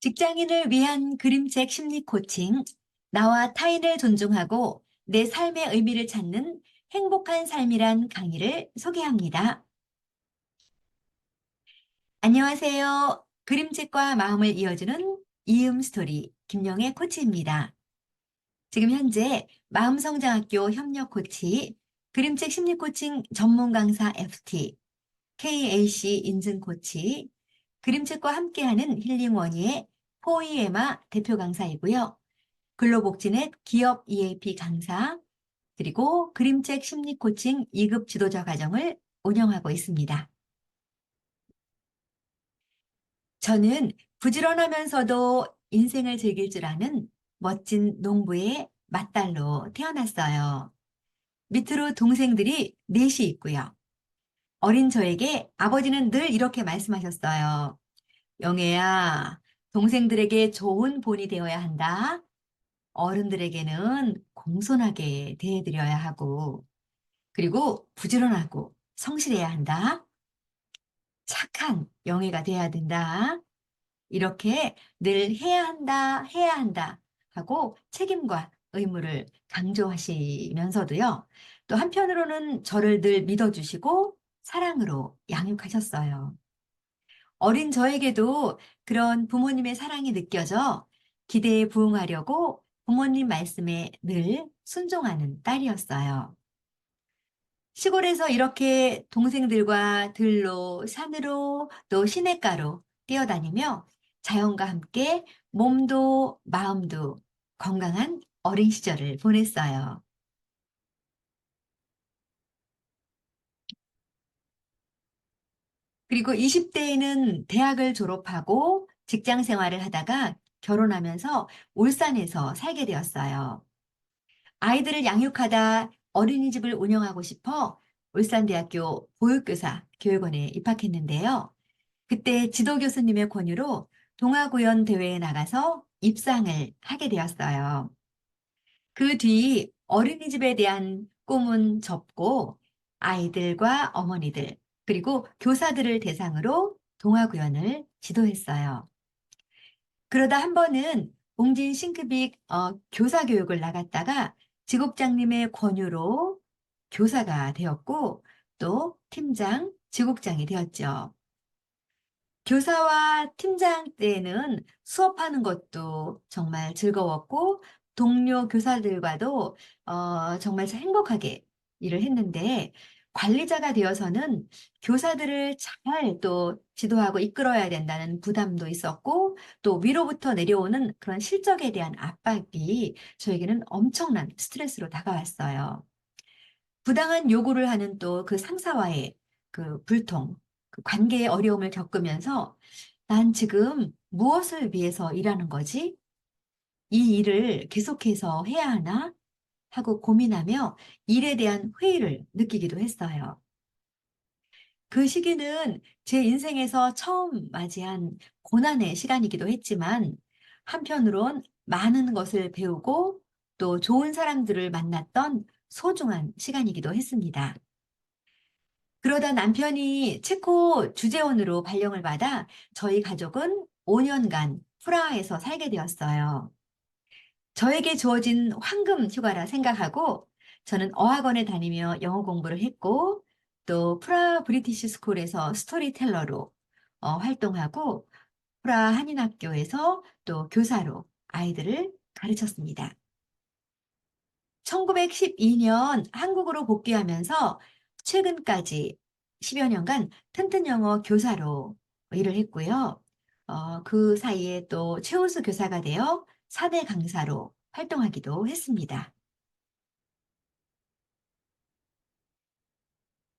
직장인을 위한 그림책 심리 코칭, 나와 타인을 존중하고 내 삶의 의미를 찾는 행복한 삶이란 강의를 소개합니다. 안녕하세요. 그림책과 마음을 이어주는 이음 스토리 김영애 코치입니다. 지금 현재 마음성장학교 협력 코치, 그림책 심리 코칭 전문 강사 FT, KAC 인증 코치, 그림책과 함께하는 힐링원의 포이에마 대표 강사이고요. 근로복지넷 기업 EAP 강사, 그리고 그림책 심리 코칭 2급 지도자 과정을 운영하고 있습니다. 저는 부지런하면서도 인생을 즐길 줄 아는 멋진 농부의 맏딸로 태어났어요. 밑으로 동생들이 넷이 있고요. 어린 저에게 아버지는 늘 이렇게 말씀하셨어요. 영애야, 동생들에게 좋은 본이 되어야 한다. 어른들에게는 공손하게 대해드려야 하고, 그리고 부지런하고 성실해야 한다. 착한 영예가 돼야 된다. 이렇게 늘 해야 한다, 해야 한다 하고 책임과 의무를 강조하시면서도요. 또 한편으로는 저를 늘 믿어주시고 사랑으로 양육하셨어요. 어린 저에게도 그런 부모님의 사랑이 느껴져 기대에 부응하려고 부모님 말씀에 늘 순종하는 딸이었어요. 시골에서 이렇게 동생들과 들로, 산으로, 또 시냇가로 뛰어다니며 자연과 함께 몸도 마음도 건강한 어린 시절을 보냈어요. 그리고 20대에는 대학을 졸업하고 직장 생활을 하다가 결혼하면서 울산에서 살게 되었어요. 아이들을 양육하다 어린이집을 운영하고 싶어 울산대학교 보육교사 교육원에 입학했는데요. 그때 지도교수님의 권유로 동아구연 대회에 나가서 입상을 하게 되었어요. 그 뒤 어린이집에 대한 꿈은 접고 아이들과 어머니들, 그리고 교사들을 대상으로 동아구연을 지도했어요. 그러다 한 번은 옹진 싱크빅 어, 교사 교육을 나갔다가 지국장님의 권유로 교사가 되었고 또 팀장, 지국장이 되었죠. 교사와 팀장 때는 수업하는 것도 정말 즐거웠고 동료 교사들과도 어, 정말 행복하게 일을 했는데 관리자가 되어서는 교사들을 잘 또 지도하고 이끌어야 된다는 부담도 있었고 또 위로부터 내려오는 그런 실적에 대한 압박이 저에게는 엄청난 스트레스로 다가왔어요. 부당한 요구를 하는 또 그 상사와의 그 불통, 그 관계의 어려움을 겪으면서 난 지금 무엇을 위해서 일하는 거지? 이 일을 계속해서 해야 하나? 하고 고민하며 일에 대한 회의를 느끼기도 했어요. 그 시기는 제 인생에서 처음 맞이한 고난의 시간이기도 했지만 한편으론 많은 것을 배우고 또 좋은 사람들을 만났던 소중한 시간이기도 했습니다. 그러다 남편이 체코 주재원으로 발령을 받아 저희 가족은 5년간 프라하에서 살게 되었어요. 저에게 주어진 황금 휴가라 생각하고 저는 어학원에 다니며 영어 공부를 했고 또 프라 브리티시 스쿨에서 스토리텔러로 어, 활동하고 프라 한인학교에서 또 교사로 아이들을 가르쳤습니다. 1912년 한국으로 복귀하면서 최근까지 10여 년간 튼튼 영어 교사로 일을 했고요. 어, 그 사이에 또 최우수 교사가 되어 사대 강사로 활동하기도 했습니다.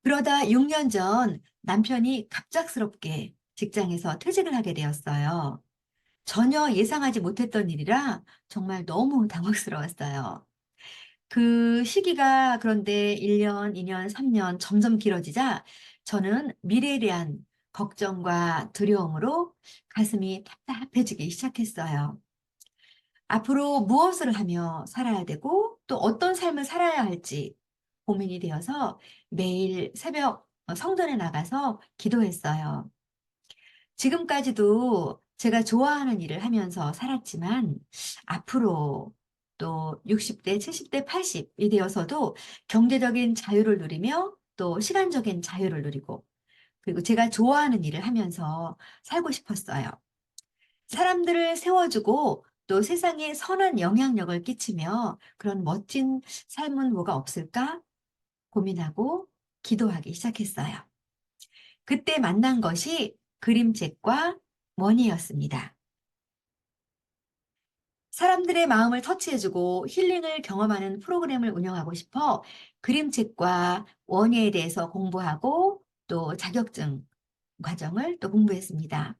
그러다 6년 전 남편이 갑작스럽게 직장에서 퇴직을 하게 되었어요. 전혀 예상하지 못했던 일이라 정말 너무 당황스러웠어요. 그 시기가 그런데 1년, 2년, 3년 점점 길어지자 저는 미래에 대한 걱정과 두려움으로 가슴이 답답해지기 시작했어요. 앞으로 무엇을 하며 살아야 되고 또 어떤 삶을 살아야 할지 고민이 되어서 매일 새벽 어, 성전에 나가서 기도했어요. 지금까지도 제가 좋아하는 일을 하면서 살았지만 앞으로 또 60대, 70대, 80이 되어서도 경제적인 자유를 누리며 또 시간적인 자유를 누리고 그리고 제가 좋아하는 일을 하면서 살고 싶었어요. 사람들을 세워주고 또 세상에 선한 영향력을 끼치며 그런 멋진 삶은 뭐가 없을까 고민하고 기도하기 시작했어요. 그때 만난 것이 그림책과 원이었습니다. 사람들의 마음을 터치해주고 힐링을 경험하는 프로그램을 운영하고 싶어 그림책과 원예에 대해서 공부하고 또 자격증 과정을 또 공부했습니다.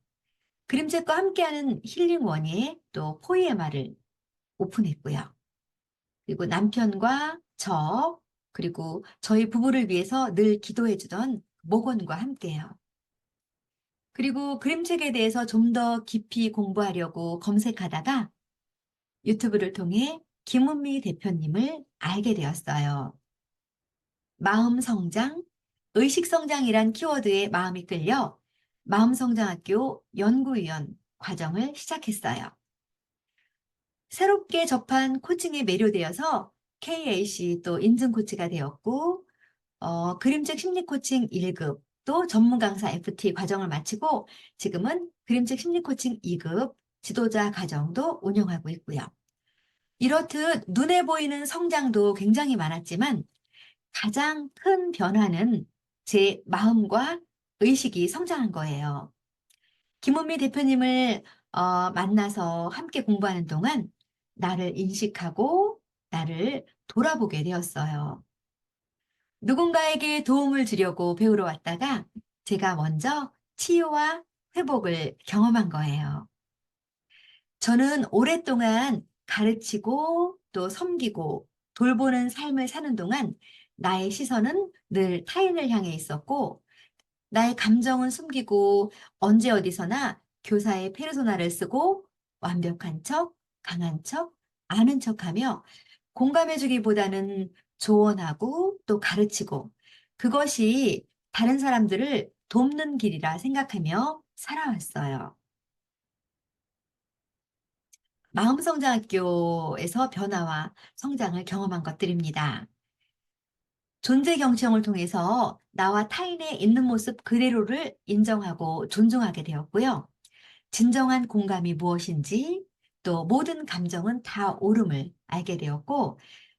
그림책과 함께하는 힐링 원예 또 포이에마를 오픈했고요. 그리고 남편과 저 그리고 저희 부부를 위해서 늘 기도해주던 목원과 함께요. 그리고 그림책에 대해서 좀 더 깊이 공부하려고 검색하다가 유튜브를 통해 김은미 대표님을 알게 되었어요. 마음 성장, 의식 성장이란 키워드에 마음이 끌려 마음성장학교 연구위원 과정을 시작했어요. 새롭게 접한 코칭에 매료되어서 KAC 또 인증 코치가 되었고 어, 그림책 심리 코칭 1급 또 전문 강사 FT 과정을 마치고 지금은 그림책 심리 코칭 2급 지도자 과정도 운영하고 있고요. 이렇듯 눈에 보이는 성장도 굉장히 많았지만 가장 큰 변화는 제 마음과 의식이 성장한 거예요. 김은미 대표님을 어, 만나서 함께 공부하는 동안 나를 인식하고 나를 돌아보게 되었어요. 누군가에게 도움을 주려고 배우러 왔다가 제가 먼저 치유와 회복을 경험한 거예요. 저는 오랫동안 가르치고 또 섬기고 돌보는 삶을 사는 동안 나의 시선은 늘 타인을 향해 있었고 나의 감정은 숨기고 언제 어디서나 교사의 페르소나를 쓰고 완벽한 척, 강한 척, 아는 척하며 공감해주기보다는 조언하고 또 가르치고 그것이 다른 사람들을 돕는 길이라 생각하며 살아왔어요. 마음성장학교에서 변화와 성장을 경험한 것들입니다. 존재 경청을 통해서 나와 타인의 있는 모습 그대로를 인정하고 존중하게 되었고요. 진정한 공감이 무엇인지 또 모든 감정은 다 옳음을 알게 되었고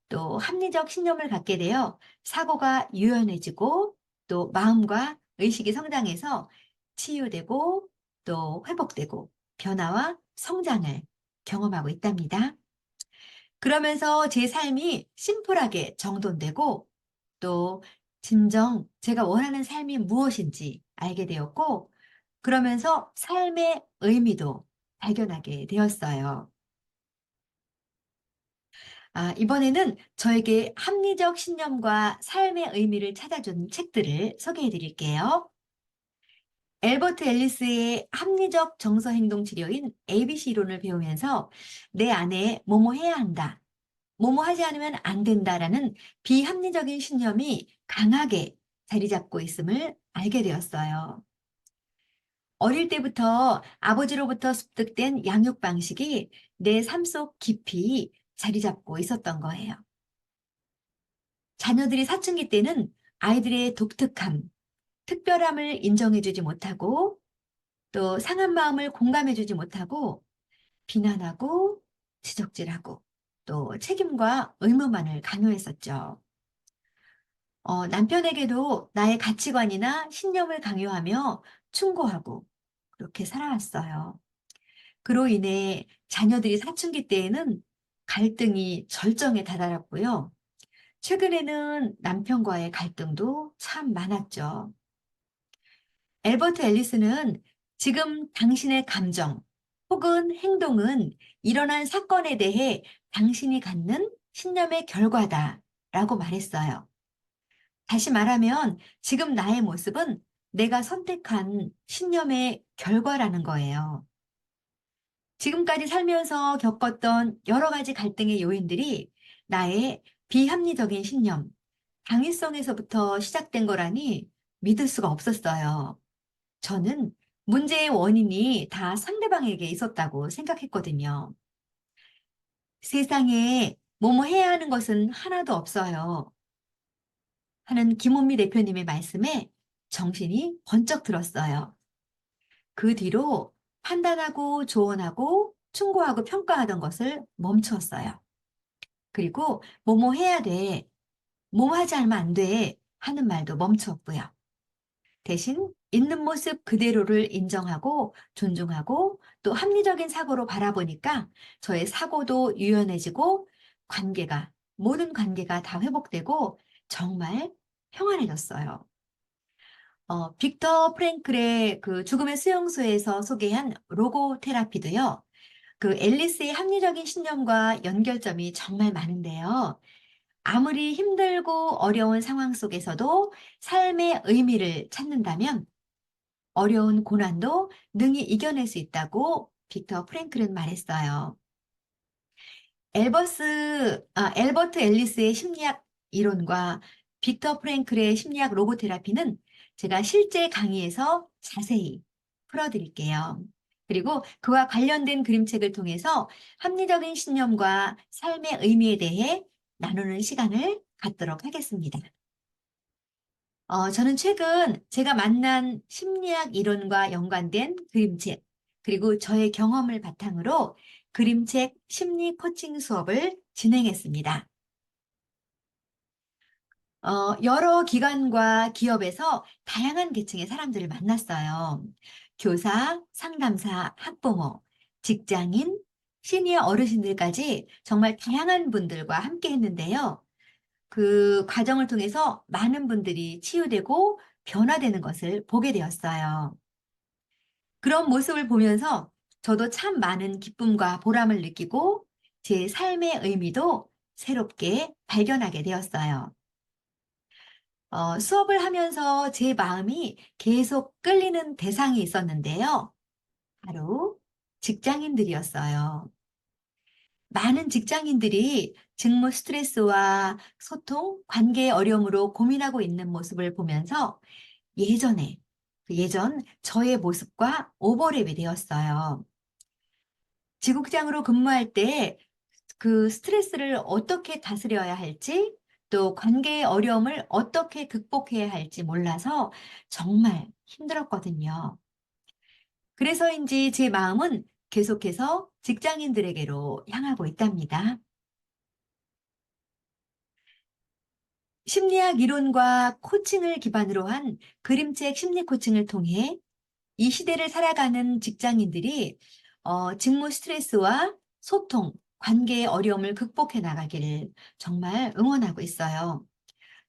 또 합리적 신념을 갖게 되어 사고가 유연해지고 또 마음과 의식이 성장해서 치유되고 또 회복되고 변화와 성장을 경험하고 있답니다. 그러면서 제 삶이 심플하게 정돈되고 또 진정 제가 원하는 삶이 무엇인지 알게 되었고 그러면서 삶의 의미도 발견하게 되었어요. 아, 이번에는 저에게 합리적 신념과 삶의 의미를 찾아준 책들을 소개해 드릴게요. 엘버트 앨리스의 합리적 정서 행동 치료인 ABC 이론을 배우면서 내 안에 뭐뭐 해야 한다, 뭐뭐 하지 않으면 안 된다라는 비합리적인 신념이 강하게 자리 잡고 있음을 알게 되었어요. 어릴 때부터 아버지로부터 습득된 양육 방식이 내 삶 속 깊이 자리 잡고 있었던 거예요. 자녀들이 사춘기 때는 아이들의 독특함, 특별함을 인정해주지 못하고 또 상한 마음을 공감해주지 못하고 비난하고 지적질하고 또 책임과 의무만을 강요했었죠. 어, 남편에게도 나의 가치관이나 신념을 강요하며 충고하고 그렇게 살아왔어요. 그로 인해 자녀들이 사춘기 때에는 갈등이 절정에 다다랐고요. 최근에는 남편과의 갈등도 참 많았죠. 엘버트 앨리스는 지금 당신의 감정 혹은 행동은 일어난 사건에 대해 당신이 갖는 신념의 결과다 라고 말했어요. 다시 말하면 지금 나의 모습은 내가 선택한 신념의 결과라는 거예요. 지금까지 살면서 겪었던 여러 가지 갈등의 요인들이 나의 비합리적인 신념, 당위성에서부터 시작된 거라니 믿을 수가 없었어요. 저는 문제의 원인이 다 상대방에게 있었다고 생각했거든요. 세상에 뭐뭐 해야 하는 것은 하나도 없어요. 하는 김원미 대표님의 말씀에 정신이 번쩍 들었어요. 그 뒤로 판단하고 조언하고 충고하고 평가하던 것을 멈추었어요. 그리고 뭐뭐 해야 돼, 뭐뭐 하지 않으면 안 돼 하는 말도 멈추었고요. 대신 있는 모습 그대로를 인정하고 존중하고 또 합리적인 사고로 바라보니까 저의 사고도 유연해지고 관계가, 모든 관계가 다 회복되고 정말 평안해졌어요. 어, 빅터 프랭클의 그 죽음의 수용소에서 소개한 로고 테라피도요. 그 앨리스의 합리적인 신념과 연결점이 정말 많은데요. 아무리 힘들고 어려운 상황 속에서도 삶의 의미를 찾는다면 어려운 고난도 능히 이겨낼 수 있다고 빅터 프랭클은 말했어요. 엘버스, 아, 엘버트 앨리스의 심리학 이론과 빅터 프랭클의 심리학 로고테라피는 제가 실제 강의에서 자세히 풀어드릴게요. 그리고 그와 관련된 그림책을 통해서 합리적인 신념과 삶의 의미에 대해 나누는 시간을 갖도록 하겠습니다. 어, 저는 최근 제가 만난 심리학 이론과 연관된 그림책, 그리고 저의 경험을 바탕으로 그림책 심리 코칭 수업을 진행했습니다. 어, 여러 기관과 기업에서 다양한 계층의 사람들을 만났어요. 교사, 상담사, 학부모, 직장인, 시니어 어르신들까지 정말 다양한 분들과 함께 했는데요. 그 과정을 통해서 많은 분들이 치유되고 변화되는 것을 보게 되었어요. 그런 모습을 보면서 저도 참 많은 기쁨과 보람을 느끼고 제 삶의 의미도 새롭게 발견하게 되었어요. 어, 수업을 하면서 제 마음이 계속 끌리는 대상이 있었는데요. 직장인들이었어요. 많은 직장인들이 직무 스트레스와 소통, 관계의 어려움으로 고민하고 있는 모습을 보면서 예전에, 그 예전 저의 모습과 오버랩이 되었어요. 지국장으로 근무할 때 그 스트레스를 어떻게 다스려야 할지, 또 관계의 어려움을 어떻게 극복해야 할지 몰라서 정말 힘들었거든요. 그래서인지 제 마음은 계속해서 직장인들에게로 향하고 있답니다. 심리학 이론과 코칭을 기반으로 한 그림책 심리 코칭을 통해 이 시대를 살아가는 직장인들이 어, 직무 스트레스와 소통, 관계의 어려움을 극복해 나가기를 정말 응원하고 있어요.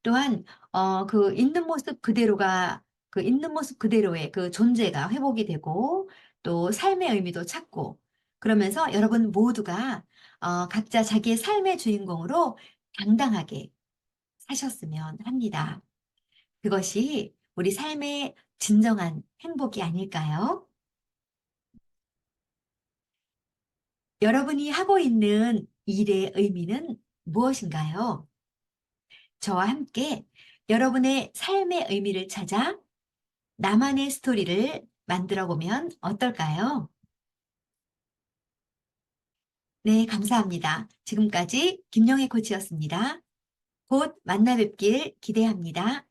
또한 어, 그 있는 모습 그대로가 그 있는 모습 그대로의 그 존재가 회복이 되고 또 삶의 의미도 찾고 그러면서 여러분 모두가 어, 각자 자기의 삶의 주인공으로 당당하게 사셨으면 합니다. 그것이 우리 삶의 진정한 행복이 아닐까요? 여러분이 하고 있는 일의 의미는 무엇인가요? 저와 함께 여러분의 삶의 의미를 찾아 나만의 스토리를 만들어 보면 어떨까요? 네, 감사합니다. 지금까지 김영애 코치였습니다. 곧 만나 뵙길 기대합니다.